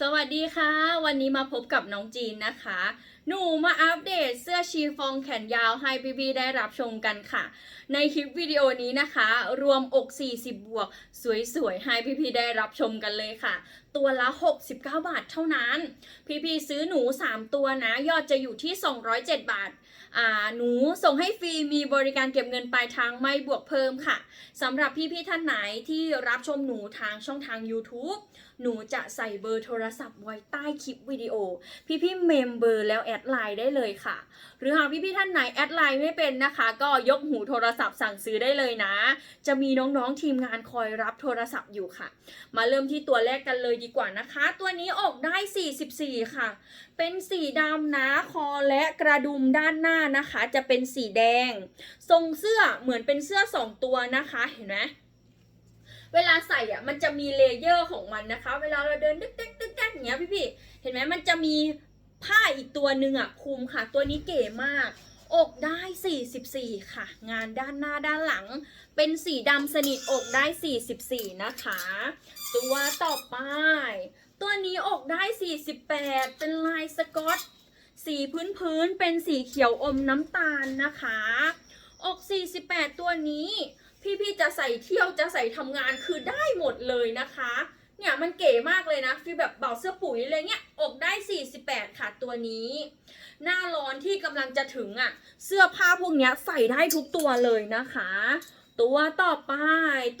สวัสดีค่ะ วันนี้มาพบกับน้องจีนนะคะ หนูมาอัปเดตเสื้อชีฟองแขนยาวให้พี่ๆได้รับชมกันค่ะ ในคลิปวิดีโอนี้นะคะ รวมอก 40 บวก สวยๆ ให้พี่ๆได้รับชมกันเลยค่ะ ตัวละ 69 บาทเท่านั้น พี่ๆซื้อหนู 3 ตัวนะ ยอดจะอยู่ที่ 207 บาทอ่าหนูส่งให้ฟรีมีบริการเก็บเงินปลายทางไม่บวกเพิ่มค่ะสำหรับพี่ๆท่านไหนที่รับชมหนูทางช่องทาง YouTube หนูจะใส่เบอร์โทรศัพท์ไว้ใต้คลิปวิดีโอ พี่ๆเมมเบอร์แล้วแอดไลน์ได้เลยค่ะ หรือหากพี่ๆท่านไหนแอดไลน์ไม่เป็นนะคะ ก็ยกหูโทรศัพท์สั่งซื้อได้เลยนะ จะมีน้องๆทีมงานคอยรับโทรศัพท์อยู่ค่ะ มาเริ่มที่ตัวแรกกันเลยดีกว่านะคะ ตัวนี้ออกได้ 44 ค่ะ เป็นสีดำนะคอและกระดุมด้านหน้านะคะ จะเป็นสีแดง ทรงเสื้อเหมือนเป็นเสื้อสองตัวนะคะเห็นไหม เวลาใส่อะมันจะมีเลเยอร์ของมันนะคะ เวลาเราเดินดึกดึกดึกดึกอย่างเงี้ยพี่พี่เห็นไหมมันจะมีผ้าอีกตัวหนึ่งอะคลุมค่ะ ตัวนี้เก๋มาก อกได้ 44 ค่ะ งานด้านหน้าด้านหลัง เป็นสีดำสนิทอกได้ 44 นะคะ ตัวต่อไปตัวนี้อกได้ 48 เป็นลายสกอต สีพื้นพื้นๆเป็นสีเขียวอมน้ำตาลนะคะ อก 48 ตัวนี้ พี่ๆจะใส่เที่ยวจะใส่ทำงานคือได้หมดเลยนะคะ เนี่ยมันเก๋มากเลยนะฟีแบบเบาเสื้อปุ๋ยอะไรเงี้ยอกได้ 48 ค่ะตัวนี้ หน้าร้อนที่กำลังจะถึงอะ เสื้อผ้าพวกเนี้ยใส่ได้ทุกตัวเลยนะคะ ตัวต่อไป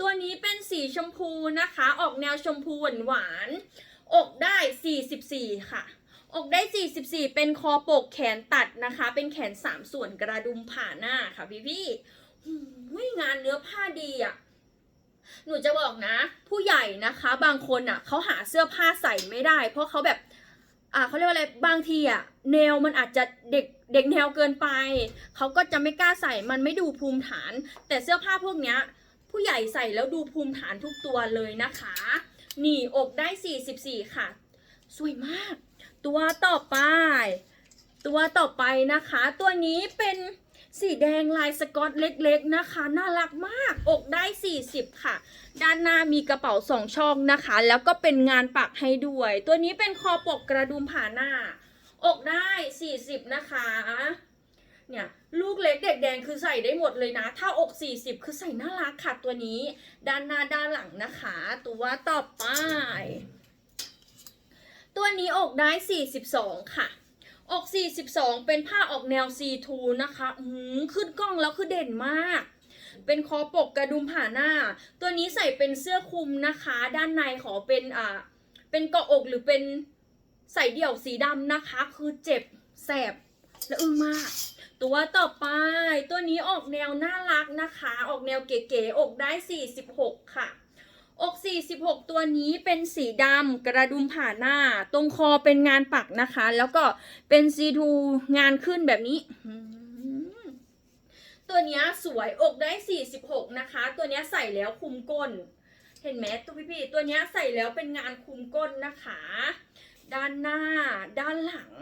ตัวนี้เป็นสีชมพูนะคะ ออกแนวชมพูหวานๆอกได้ 44 ค่ะอกได้ 44 เป็นคอปกแขนตัดนะคะ เป็นแขน 3 ส่วนกระดุมผ่าหน้าค่ะพี่พี่ ๆหูยงานเนื้อผ้าดีอะ หนูจะบอกนะ ผู้ใหญ่นะคะ บางคนอะเขาหาเสื้อผ้าใส่ไม่ได้ เพราะเขาแบบ อ่าเขาเรียกว่าอะไรบางทีอะแนวมันอาจจะเด็กเด็กแนวเกินไปเขาก็จะไม่กล้าใส่มันไม่ดูภูมิฐาน แต่เสื้อผ้าพวกเนี้ย ผู้ใหญ่ใส่แล้วดูภูมิฐานทุกตัวเลยนะคะ นี่อกได้ 44 ค่ะ สวยมาก ตัวต่อไป ตัวต่อไปนะคะ ตัวนี้เป็น สีแดงลายสกอตเล็กๆนะคะ น่ารักมาก อกได้ 40 ค่ะ ด้านหน้ามีกระเป๋าสองช่องนะคะ แล้วก็เป็นงานปักให้ด้วย ตัวนี้เป็นคอปกกระดุมผ่าหน้า อกได้ 40 นะคะเนี่ยลูกเล็กเด็กแดงคือใส่ได้หมดเลยนะ ถ้าอก 40 คือใส่น่ารักค่ะตัวนี้ ด้านหน้าด้านหลังนะคะ ตัวต่อไป ตัวนี้อกได้ 42 ค่ะ อก 42 เป็นผ้าออกแนว C2 นะคะอืมขึ้นกล้องแล้วคือเด่นมาก เป็นคอปกกระดุมผ่าหน้า ตัวนี้ใส่เป็นเสื้อคลุมนะคะ ด้านในขอเป็นอ่า เป็นเกาะอกหรือเป็นใส่เดี่ยวสีดำนะคะ คือเจ็บแสบและอึ้งมาก ตัวต่อไป ตัวนี้ออกแนวน่ารักนะคะ ออกแนวเก๋ๆอกได้ 46 ค่ะ อก 46 ตัวนี้เป็นสีดำกระดุมผ่าหน้า ตรงคอเป็นงานปักนะคะ แล้วก็เป็นซีทูงานขึ้นแบบนี้ ตัวเนี้ยสวยอกได้ 46 นะคะ ตัวเนี้ยใส่แล้วคุมก้น เห็นไหมตัวพี่ๆตัวเนี้ยใส่แล้วเป็นงานคุมก้นนะคะ ด้านหน้า ด้านหลัง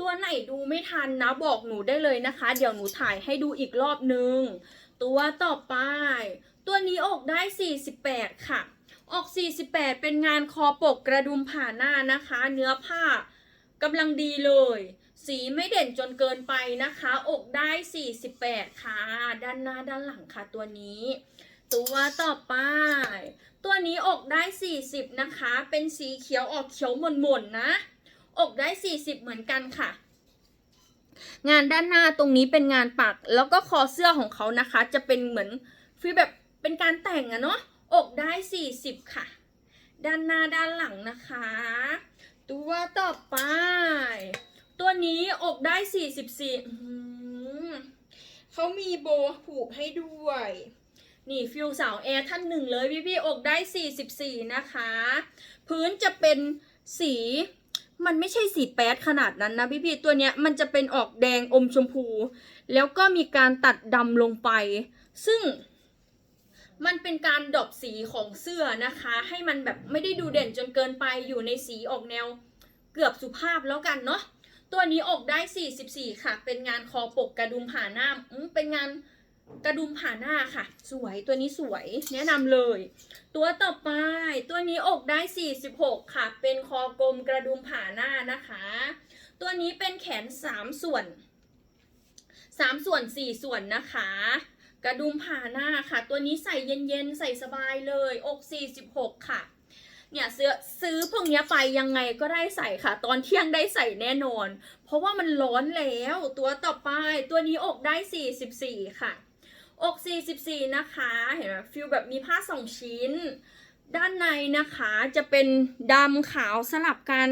ตัวไหนดูไม่ทันนะบอกหนูได้เลยนะคะ เดี๋ยวหนูถ่ายให้ดูอีกรอบนึง ตัวต่อไป ตัวนี้อกได้ 48 ค่ะ ออก 48 เป็นงานคอปกกระดุมผ่าหน้านะคะ เนื้อผ้ากำลังดีเลย สีไม่เด่นจนเกินไปนะคะ อกได้ 48 ค่ะ ด้านหน้าด้านหลังค่ะตัวนี้ ตัวต่อไป ตัวนี้อกได้ 40 นะคะ เป็นสีเขียวออกเขียวหม่นๆนะอกได้ 40 เหมือนกันค่ะงานด้านหน้าตรงนี้เป็นงานปัก แล้วก็คอเสื้อของเขานะคะ จะเป็นเหมือนฟีแบบ เป็นการแต่งอะเนาะอกได้ 40 ค่ะ ด้านหน้าด้านหลังนะคะ ตัวต่อไป ตัวนี้อกได้ 44เขามีโบผูกให้ด้วย นี่ฟิวสาวแอร์ท่านหนึ่งเลยพี่พี่ๆอกได้ 44 นะคะ พื้นจะเป็นสีมันไม่ใช่สีแป๊ดขนาดนั้นนะพี่พี่ๆตัวเนี้ยมันจะเป็นออกแดงอมชมพู แล้วก็มีการตัดดำลงไป ซึ่ง มันเป็นการดอปสีของเสื้อนะคะ ให้มันแบบไม่ได้ดูเด่นจนเกินไปอยู่ในสีออกแนวเกือบสุภาพแล้วกันเนาะตัวนี้อกได้ 44 ค่ะ เป็นงานคอปกกระดุมผ่าหน้าอืมเป็นงานกระดุมผ่าหน้าค่ะ สวยตัวนี้สวยแนะนำเลย ตัวต่อไปตัวนี้อกได้ 46 ค่ะ เป็นคอกลมกระดุมผ่าหน้านะคะ ตัวนี้เป็นแขน 3 ส่วน 3 ส่วน 4 ส่วนนะคะ กระดุมผ่าหน้าค่ะ ตัวนี้ใส่เย็นๆ ใส่สบายเลย อก 46 ค่ะ เนี่ยซื้อซื้อพวกนี้ไปยังไงก็ได้ใส่ค่ะ ตอนเที่ยงได้ใส่แน่นอน เพราะว่ามันร้อนแล้ว ตัวต่อไป ตัวนี้อกได้ 44 ค่ะ อก 44 นะคะ เห็นไหมฟิลแบบมีผ้าสองชิ้นด้านในนะคะจะเป็นดำขาวสลับกัน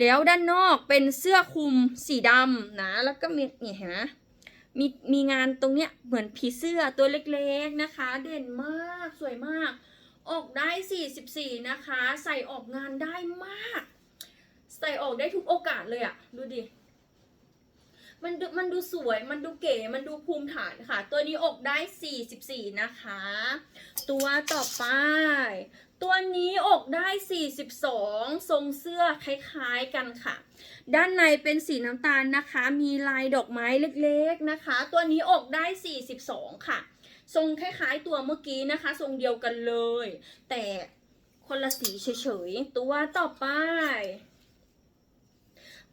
แล้วด้านนอกเป็นเสื้อคลุมสีดำนะ แล้วก็มีนี่เห็นไหม มีมีงานตรงเนี้ยเหมือนผีเสื้อตัวเล็กๆนะคะ เด่นมากสวยมากออกได้ 44 นะคะ ใส่ออกงานได้มาก ใส่ออกได้ทุกโอกาสเลยอะดูดิมันดูมันดูสวยมันดูเก๋มันดูภูมิฐานค่ะ ตัวนี้อกได้ 44 นะคะ ตัวต่อไป ตัวนี้อกได้ 42 ทรงเสื้อคล้ายๆกันค่ะ ด้านในเป็นสีน้ำตาลนะคะ มีลายดอกไม้เล็กๆนะคะ ตัวนี้อกได้ 42 ค่ะ ทรงคล้ายๆตัวเมื่อกี้นะคะ ทรงเดียวกันเลย แต่คนละสีเฉยๆ ตัวต่อไป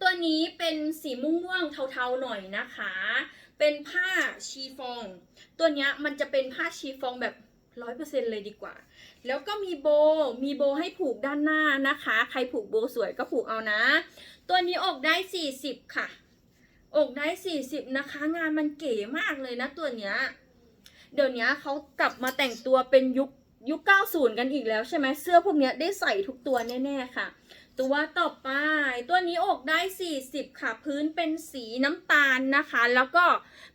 ตัวนี้เป็นสีม่วงๆเทาๆหน่อยนะคะ เป็นผ้าชีฟอง ตัวนี้มันจะเป็นผ้าชีฟองแบบ ร้อยเปอร์เซ็นเลยดีกว่า แล้วก็มีโบ มีโบให้ผูกด้านหน้านะคะ ใครผูกโบสวยก็ผูกเอานะ ตัวนี้อกได้สี่สิบค่ะ อกได้สี่สิบนะคะ งานมันเก๋มากเลยนะตัวเนี้ย เดี๋ยวนี้เขากลับมาแต่งตัวเป็นยุคยุค 90 กันอีกแล้วใช่ไหมเสื้อพวกนี้ได้ใส่ทุกตัวแน่ ๆ ค่ะ ตัวต่อไป ตัวนี้อกได้ 40 ค่ะ พื้นเป็นสีน้ำตาลนะคะ แล้วก็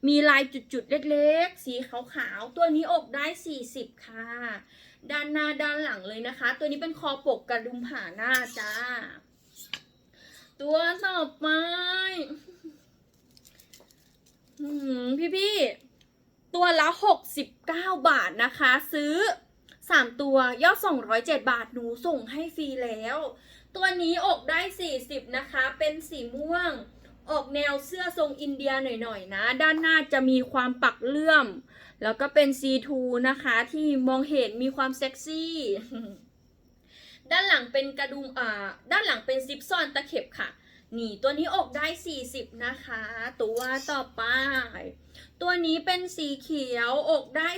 มีลายจุดๆ เล็กๆ สีขาวๆ ตัวนี้อกได้ 40 ค่ะ ด้านหน้าด้านหลังเลยนะคะ ตัวนี้เป็นคอปกกระดุมผ่าหน้าจ้า ตัวต่อไปพี่ๆตัวละ 69 บาทนะคะ ซื้อ 3 ตัวยอด207 บาท หนูส่งให้ฟรีแล้ว ตัวนี้อกได้ 40 นะคะ เป็นสีม่วง ออกแนวเสื้อทรงอินเดียหน่อยๆนะ ด้านหน้าจะมีความปักเลื่อม แล้วก็เป็น C2 นะคะ ที่มองเห็นมีความเซ็กซี่ ด้านหลังเป็นกระดุมอ่า ด้านหลังเป็นซิปซ่อนตะเข็บค่ะนี่ตัวนี้อกได้ 40 นะคะ ตัวต่อไป ตัวนี้เป็นสีเขียวอกได้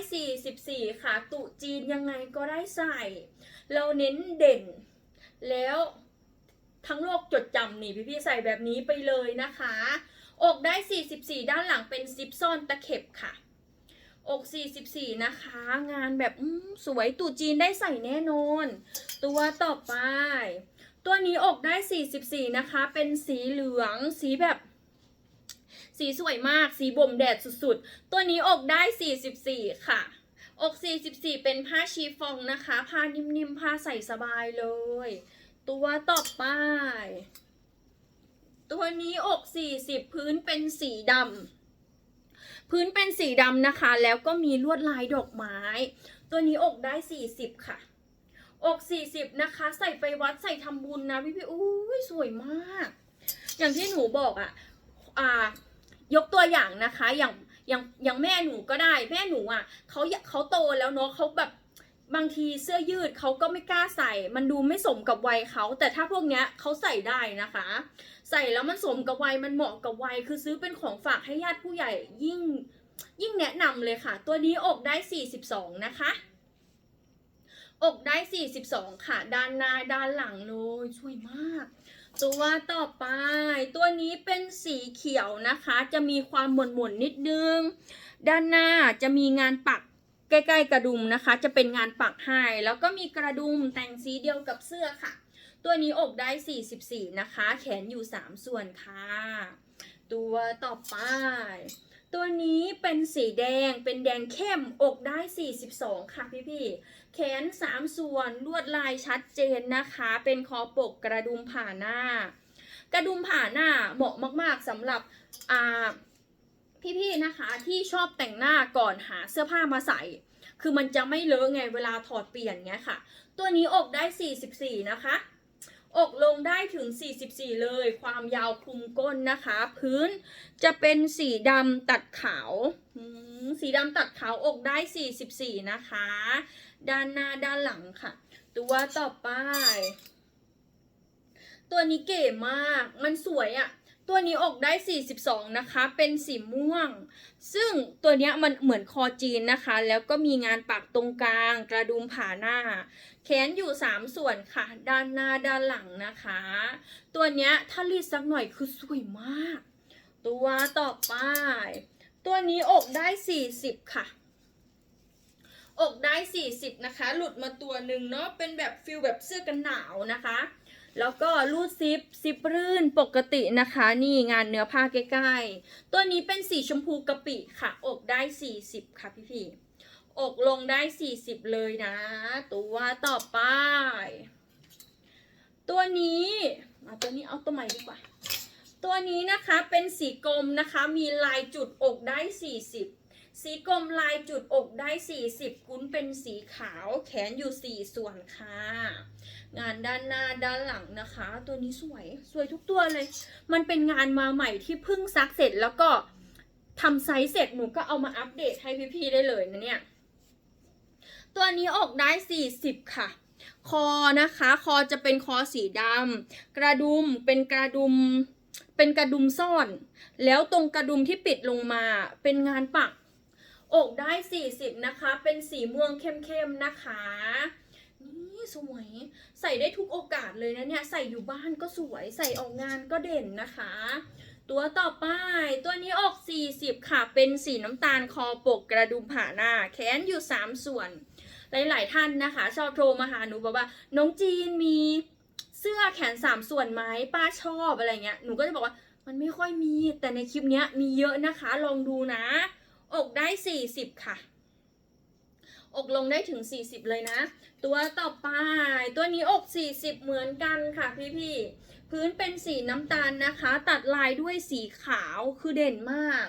44 ค่ะ ตุจีนยังไงก็ได้ใส่ เราเน้นเด่น แล้วทั้งโลกจดจำนี่พี่ๆใส่แบบนี้ไปเลยนะคะ อกได้ 44 ด้านหลังเป็นซิปซ่อนตะเข็บค่ะ อก 44 นะคะ งานแบบสวยตุจีนได้ใส่แน่นอน ตัวต่อไป ตัวนี้อกได้ 44 นะคะ เป็นสีเหลืองสีแบบสีสวยมาก สีบ่มแดดสุดๆ ตัวนี้อกได้ 44 ค่ะ อก44 เป็นผ้าชีฟองนะคะ ผ้านิ่มๆ ผ้าใส่สบายเลย ตัวต่อไป ตัวนี้อก 40 พื้นเป็นสีดำ พื้นเป็นสีดำนะคะ แล้วก็มีลวดลายดอกไม้ ตัวนี้อกได้ 40 ค่ะ อก 40 นะคะ ใส่ไปวัดใส่ทำบุญนะพี่พี่ๆอุ้ยสวยมาก อย่างที่หนูบอกอะ่ะอ่ายกตัวอย่างนะคะ อย่าง อย่างอย่างแม่หนูก็ได้แม่หนูอะเขาเขาโตแล้วเนาะเขาแบบบางทีเสื้อยืดเขาก็ไม่กล้าใส่ มันดูไม่สมกับวัยเขา แต่ถ้าพวกเนี้ยเขาใส่ได้นะคะ ใส่แล้วมันสมกับวัย มันเหมาะกับวัย คือซื้อเป็นของฝากให้ญาติผู้ใหญ่ยิ่งยิ่งแนะนำเลยค่ะ ตัวนี้อกได้ 42 นะคะ อกได้ 42 ค่ะ ด้านหน้าด้านหลังเลยสวยมาก ตัวต่อไป ตัวนี้เป็นสีเขียวนะคะ จะมีความหม่นหม่นๆนิดนึง ด้านหน้าจะมีงานปักใกล้ๆกระดุมนะคะ จะเป็นงานปักให้แล้วก็มีกระดุมแต่งสีเดียวกับเสื้อค่ะ ตัวนี้อกได้ 44 นะคะ แขนอยู่ 3 ส่วนค่ะ ตัวต่อไป ตัวนี้เป็นสีแดงเป็นแดงเข้มอกได้ 42 ค่ะพี่ๆ แขน3ส่วนลวดลายชัดเจนนะคะ เป็นคอปกกระดุมผ่าหน้า กระดุมผ่าหน้าเหมาะมากๆสำหรับพี่ๆนะคะที่ชอบแต่งหน้าก่อนหาเสื้อผ้ามาใส่ คือมันจะไม่เลอะไงเวลาถอดเปลี่ยนเงี้ยค่ะ ตัวนี้อกได้ 44 นะคะอกลงได้ถึง 44 เลย ความยาวคลุมก้นนะคะ พื้นจะเป็นสีดำตัดขาว สีดำตัดขาวอกได้ 44 นะคะ ด้านหน้าด้านหลังค่ะ ตัวต่อไป ตัวนี้เก๋มาก มันสวยอะ่ะตัวนี้อกได้ 42 นะคะ เป็นสีม่วง ซึ่งตัวเนี้ยมันเหมือนคอจีนนะคะ แล้วก็มีงานปักตรงกลาง กระดุมผ่าหน้า แขนอยู่ 3 ส่วนค่ะ ด้านหน้าด้านหลังนะคะ ตัวเนี้ยถ้ารีดสักหน่อยคือสวยมาก ตัวต่อไป ตัวนี้อกได้ 40 ค่ะ อกได้ 40 นะคะ หลุดมาตัวหนึ่งเนาะเป็นแบบฟิลแบบเสื้อกันหนาวนะคะ แล้วก็รูดซิปซิปรื่นปกตินะคะ นี่งานเนื้อผ้าใกล้ๆ ตัวนี้เป็นสีชมพูกะปิค่ะ อกได้ 40 ค่ะพี่ๆอกลงได้ 40 เลยนะ ตัวต่อไป ตัวนี้เอาตัวนี้เอาตัวใหม่ดีกว่า ตัวนี้นะคะเป็นสีกลมนะคะ มีลายจุดอกได้ 40 สีกลมลายจุดอกได้ 40กุ้นเป็นสีขาวแขนอยู่ 4 ส่วนค่ะ งานด้านหน้าด้านหลังนะคะ ตัวนี้สวยสวยทุกตัวเลย มันเป็นงานมาใหม่ที่เพิ่งซักเสร็จแล้วก็ทำไซส์เสร็จหนูก็เอามาอัปเดตให้พี่ๆได้เลยนะเนี่ย ตัวนี้ออกได้ 40 ค่ะ คอนะคะ คอจะเป็นคอสีดำกระดุมเป็นกระดุมเป็นกระดุมซ่อน แล้วตรงกระดุมที่ปิดลงมาเป็นงานปัก อกได้ 40 นะคะ เป็นสีม่วงเข้มๆนะคะ นี่สวย ใส่ได้ทุกโอกาสเลยนะเนี่ย ใส่อยู่บ้านก็สวย ใส่ออกงานก็เด่นนะคะ ตัวต่อไป ตัวนี้ออก 40 ค่ะ เป็นสีน้ำตาลคอปกกระดุมผ่าหน้า แขนอยู่ 3 ส่วน หลายๆท่านนะคะ ชอบโทรมาหาหนูบอกว่า น้องจีนมีเสื้อแขน 3 ส่วนไหมป้าชอบอะไรเงี้ย หนูก็จะบอกว่ามันไม่ค่อยมี แต่ในคลิปนี้มีเยอะนะคะ ลองดูนะ อกได้ 40 ค่ะ อกลงได้ถึง 40 เลยนะ ตัวต่อไป ตัวนี้อก 40 เหมือนกันค่ะพี่ๆพื้นเป็นสีน้ำตาลนะคะ ตัดลายด้วยสีขาวคือเด่นมาก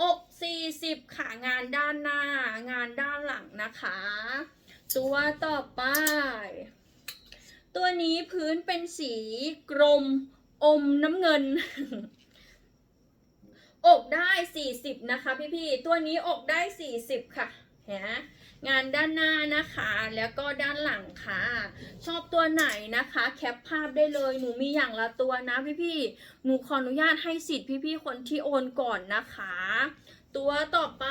อก 40 ค่ะ งานด้านหน้า งานด้านหลังนะคะ ตัวต่อไป ตัวนี้พื้นเป็นสีกรมอมน้ำเงิน อกได้ 40 นะคะพี่ๆ ตัวนี้อกได้ 40 ค่ะเห็นไหมงานด้านหน้านะคะแล้วก็ด้านหลังค่ะ ชอบตัวไหนนะคะ แคปภาพได้เลยหนูมีอย่างละตัวนะพี่ๆ หนูขออนุญาตให้สิทธิ์พี่ๆ คนที่โอนก่อนนะคะ ตัวต่อไป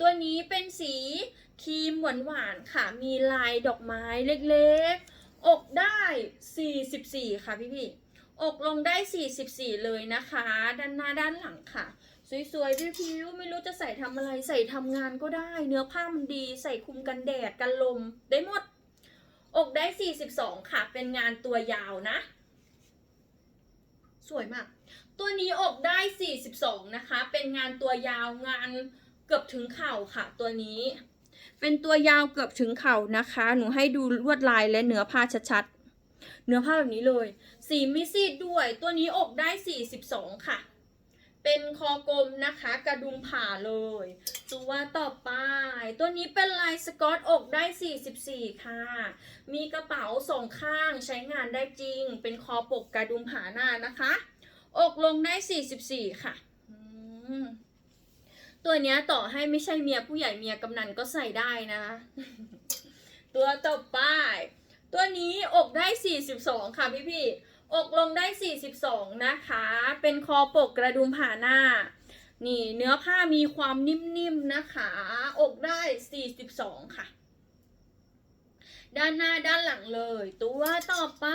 ตัวนี้เป็นสีครีมหวานๆค่ะ มีลายดอกไม้เล็กๆ อกได้ 44 ค่ะพี่ๆ อกลงได้ 44 เลยนะคะ ด้านหน้าด้านหลังค่ะ สวยๆพิ้วๆไม่รู้จะใส่ทำอะไรใส่ทำงานก็ได้ เนื้อผ้ามันดีใส่คุมกันแดดกันลมได้หมด อกได้ 42 ค่ะ เป็นงานตัวยาวนะ สวยมาก ตัวนี้อกได้ 42 นะคะ เป็นงานตัวยาวงานเกือบถึงเข่าค่ะ ตัวนี้เป็นตัวยาวเกือบถึงเข่านะคะ หนูให้ดูลวดลายและเนื้อผ้าชัดๆ เนื้อผ้าแบบนี้เลย สีไม่ซีดด้วย ตัวนี้อกได้ 42 ค่ะ เป็นคอกลมนะคะ กระดุมผ่าเลย ตัวต่อไป ตัวนี้เป็นลายสกอตอกได้ 44 ค่ะ มีกระเป๋าสองข้างใช้งานได้จริง เป็นคอปกกระดุมผ่าหน้านะคะ อกลงได้ 44 ค่ะตัวเนี้ยต่อให้ไม่ใช่เมียผู้ใหญ่เมียกำนันก็ใส่ได้นะตัวต่อไป ตัวนี้อกได้ 42 ค่ะพี่พี่ อกลงได้ 42 นะคะ เป็นคอปกกระดุมผ่าหน้า นี่เนื้อผ้ามีความนิ่มๆนะคะ อกได้ 42 ค่ะ ด้านหน้าด้านหลังเลย ตัวต่อไป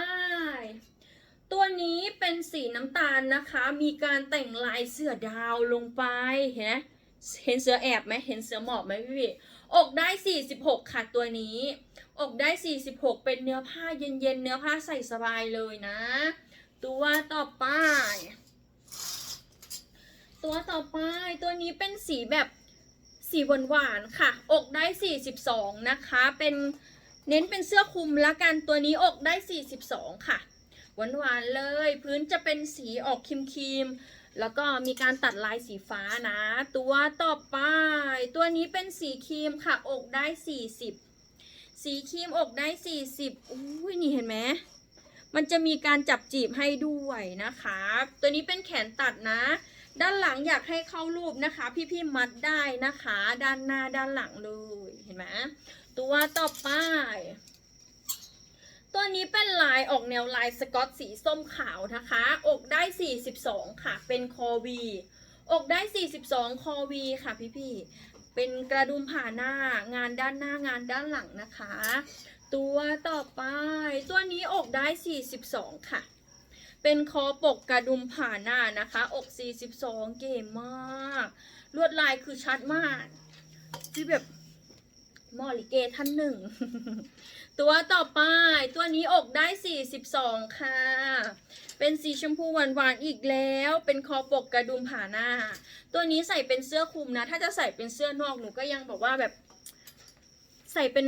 ตัวนี้เป็นสีน้ำตาลนะคะ มีการแต่งลายเสือดาวลงไป เห็นไหมเห็นเสือแอบไหมเห็นเสือหมอบไหมพี่พี่ อกได้ 46 ค่ะตัวนี้ อกได้ 46 เป็นเนื้อผ้าเย็นๆ เนื้อผ้าใส่สบายเลยนะ ตัวต่อไป ตัวต่อไปตัวนี้เป็นสีแบบสีหวานๆค่ะ อกได้ 42 นะคะ เป็นเน้นเป็นเสื้อคลุมละกัน ตัวนี้อกได้ 42 ค่ะ หวานๆเลย พื้นจะเป็นสีออกครีมๆ แล้วก็มีการตัดลายสีฟ้านะ ตัวต่อไป ตัวนี้เป็นสีครีมค่ะ อกได้ 40 สีครีมอกได้ 40อุ้ยนี่เห็นไหมมันจะมีการจับจีบให้ด้วยนะคะ ตัวนี้เป็นแขนตัดนะ ด้านหลังอยากให้เข้ารูปนะคะ พี่ๆมัดได้นะคะ ด้านหน้าด้านหลังเลย เห็นไหมตัวต่อไป ตัวนี้เป็นลายออกแนวลายสกอตสีส้มขาวนะคะ อกได้ 42 ค่ะ เป็นคอวี อกได้ 42 คอวีค่ะพี่ๆเป็นกระดุมผ่าหน้างานด้านหน้างานด้านหลังนะคะ ตัวต่อไป ตัวนี้อกได้ 42 ค่ะ เป็นคอปกกระดุมผ่าหน้านะคะ อก 42 เก๋มาก ลวดลายคือชัดมาก ที่แบบ มอลิเกท่านหนึ่ง ตัวต่อไป ตัวนี้อกได้ 42 ค่ะ เป็นสีชมพูหวานๆอีกแล้ว เป็นคอปกกระดุมผ่าหน้า ตัวนี้ใส่เป็นเสื้อคลุมนะ ถ้าจะใส่เป็นเสื้อนอกหนูก็ยังบอกว่าแบบ ใส่เป็น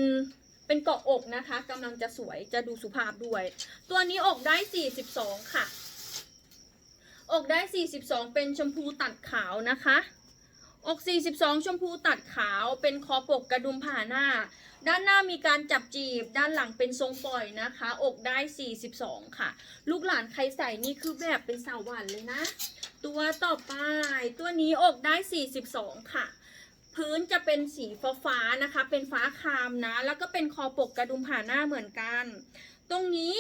เป็นเกาะอกนะคะกำลังจะสวยจะดูสุภาพด้วย ตัวนี้อกได้ 42 ค่ะ อกได้ 42 เป็นชมพูตัดขาวนะคะ อก42 ชมพูตัดขาวเป็นคอปกกระดุมผ่าหน้า ด้านหน้ามีการจับจีบ ด้านหลังเป็นทรงปล่อยนะคะ อกได้ 42 ค่ะ ลูกหลานใครใส่นี่คือแบบเป็นสาวหวานเลยนะ ตัวต่อไป ตัวนี้อกได้ 42 ค่ะ พื้นจะเป็นสีฟ้าฟ้านะคะ เป็นฟ้าคามนะ แล้วก็เป็นคอปกกระดุมผ่าหน้าเหมือนกัน ตรงนี้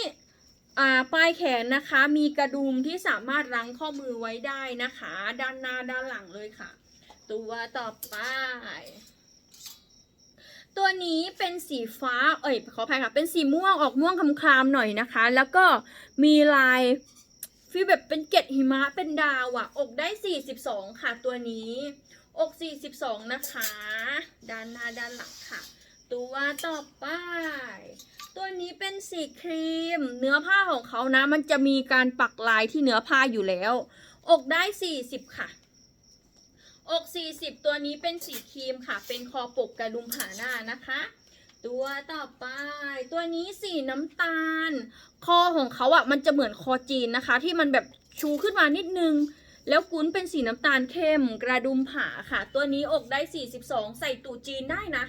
ปลายแขนนะคะ มีกระดุมที่สามารถรั้งข้อมือไว้ได้นะคะ ด้านหน้าด้านหลังเลยค่ะ ตัวต่อไป ตัวนี้เป็นสีฟ้า เอ้ยขออภัยค่ะ เป็นสีม่วงออกม่วงคลามๆหน่อยนะคะ แล้วก็มีลายฟีแบบเป็นเกล็ดหิมะเป็นดาวอะอกได้ 42 ค่ะ ตัวนี้ อก 42 นะคะ ด้านหน้าด้านหลังค่ะ ตัวต่อไป ตัวนี้เป็นสีครีม เนื้อผ้าของเขานะ มันจะมีการปักลายที่เนื้อผ้าอยู่แล้ว อกได้ 40 ค่ะ อก40 ตัวนี้เป็นสีครีมค่ะ เป็นคอปกกระดุมผาหน้านะคะ ตัวต่อไป ตัวนี้สีน้ำตาล คอของเขาอะมันจะเหมือนคอจีนนะคะ ที่มันแบบชูขึ้นมานิดนึง แล้วกุ้นเป็นสีน้ำตาลเข้มกระดุมผาค่ะ ตัวนี้อกได้ 42 ใส่ตู่จีนได้นะ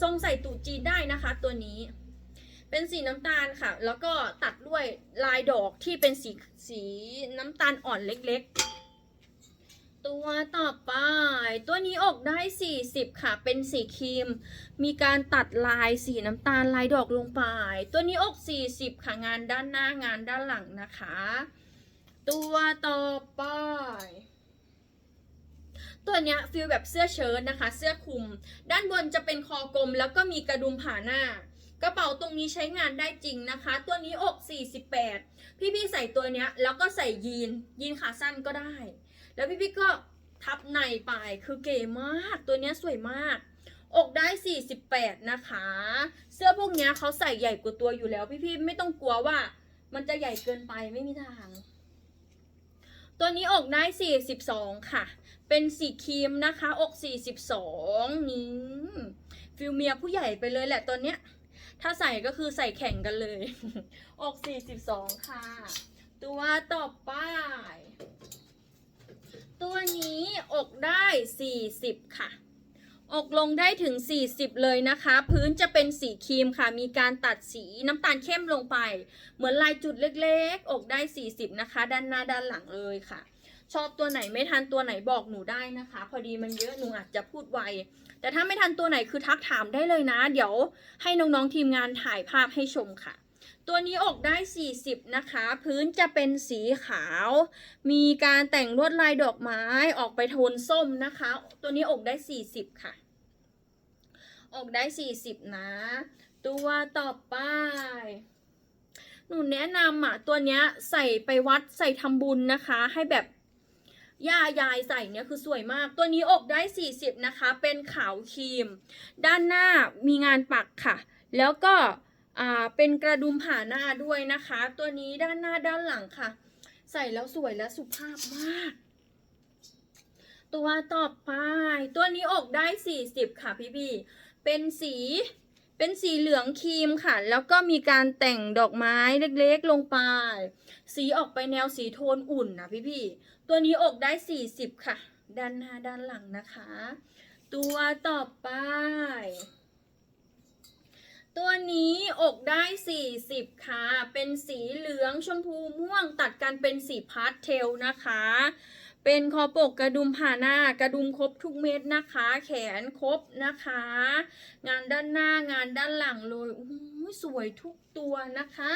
ทรงใส่ตู่จีนได้นะคะ ตัวนี้ เป็นสีน้ำตาลค่ะ แล้วก็ตัดด้วยลายดอกที่เป็นสีสีน้ำตาลอ่อนเล็กๆ ตัวต่อไป ตัวนี้อกได้ 40 ค่ะ เป็นสีครีม มีการตัดลายสีน้ำตาลลายดอกลงไป ตัวนี้อก 40 ค่ะ งานด้านหน้างานด้านหลังนะคะ ตัวต่อไป ตัวเนี้ยฟีลแบบเสื้อเชิ้ตนะคะ เสื้อคลุม ด้านบนจะเป็นคอกลม แล้วก็มีกระดุมผ่าหน้า กระเป๋าตรงนี้ใช้งานได้จริงนะคะ ตัวนี้อก 48 พี่ๆใส่ตัวเนี้ยแล้วก็ใส่ยีนยีนขาสั้นก็ได้ แล้วพี่ๆก็ทับในไปคือเก๋มากตัวเนี้ยสวยมาก อกได้ 48 นะคะ เสื้อพวกเนี้ยเขาใส่ใหญ่กว่าตัวอยู่แล้ว พี่ๆไม่ต้องกลัวว่า มันจะใหญ่เกินไปไม่มีทางตัวนี้อกได้ 42 ค่ะ เป็นสีครีมนะคะ อก 42 นี่ฟิลเมียผู้ใหญ่ไปเลยแหละตัวเนี้ย ถ้าใส่ก็คือใส่แข่งกันเลยอก42 ค่ะ ตัวต่อไป ตัวนี้อกได้ 40 ค่ะ อกลงได้ถึง 40 เลยนะคะ พื้นจะเป็นสีครีมค่ะ มีการตัดสีน้ำตาลเข้มลงไป เหมือนลายจุดเล็กๆ อกได้ 40 นะคะ ด้านหน้าด้านหลังเลยค่ะ ชอบตัวไหนไม่ทันตัวไหนบอกหนูได้นะคะ พอดีมันเยอะหนูอาจจะพูดไว แต่ถ้าไม่ทันตัวไหนคือทักถามได้เลยนะ เดี๋ยวให้น้องๆทีมงานถ่ายภาพให้ชมค่ะ ตัวนี้อกได้ 40 นะคะ พื้นจะเป็นสีขาว มีการแต่งลวดลายดอกไม้ออกไปโทนส้มนะคะ ตัวนี้อกได้ 40 ค่ะ อกได้ 40 นะ ตัวต่อไปหนูแนะนำอะตัวเนี้ยใส่ไปวัดใส่ทำบุญนะคะ ให้แบบ ย่ายายใส่เนี่ยคือสวยมาก ตัวนี้อกได้ 40 นะคะ เป็นขาวครีม ด้านหน้ามีงานปักค่ะ แล้วก็เป็นกระดุมผ่าหน้าด้วยนะคะ ตัวนี้ด้านหน้าด้านหลังค่ะ ใส่แล้วสวยและสุภาพมาก ตัวต่อไป ตัวนี้อกได้ 40 ค่ะพี่พี่เป็นสีเป็นสีเหลืองครีมค่ะ แล้วก็มีการแต่งดอกไม้เล็กๆลงไป สีออกไปแนวสีโทนอุ่นนะพี่พี่ ตัวนี้อกได้ 40 ค่ะ ด้านหน้าด้านหลังนะคะ ตัวต่อไป ตัวนี้อกได้ 40 ค่ะ เป็นสีเหลืองชมพูม่วงตัดกันเป็นสีพาสเทลนะคะ เป็นคอปกกระดุมผ่าหน้ากระดุมครบทุกเม็ดนะคะ แขนครบนะคะ งานด้านหน้างานด้านหลังเลยโอ้ย สวยทุกตัวนะคะ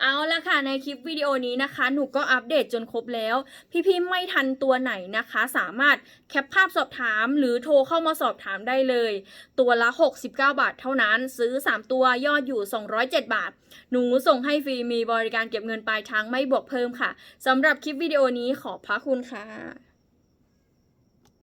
เอาละค่ะในคลิปวิดีโอนี้นะคะ หนูก็อัปเดตจนครบแล้ว พี่ๆไม่ทันตัวไหนนะคะ สามารถแคปภาพสอบถามหรือโทรเข้ามาสอบถามได้เลย ตัวละ 69 บาทเท่านั้นซื้อ 3 ตัวยอดอยู่ 207 บาท หนูส่งให้ฟรีมีบริการเก็บเงินปลายทางไม่บวกเพิ่มค่ะสำหรับคลิปวิดีโอนี้ขอบพระคุณค่ะ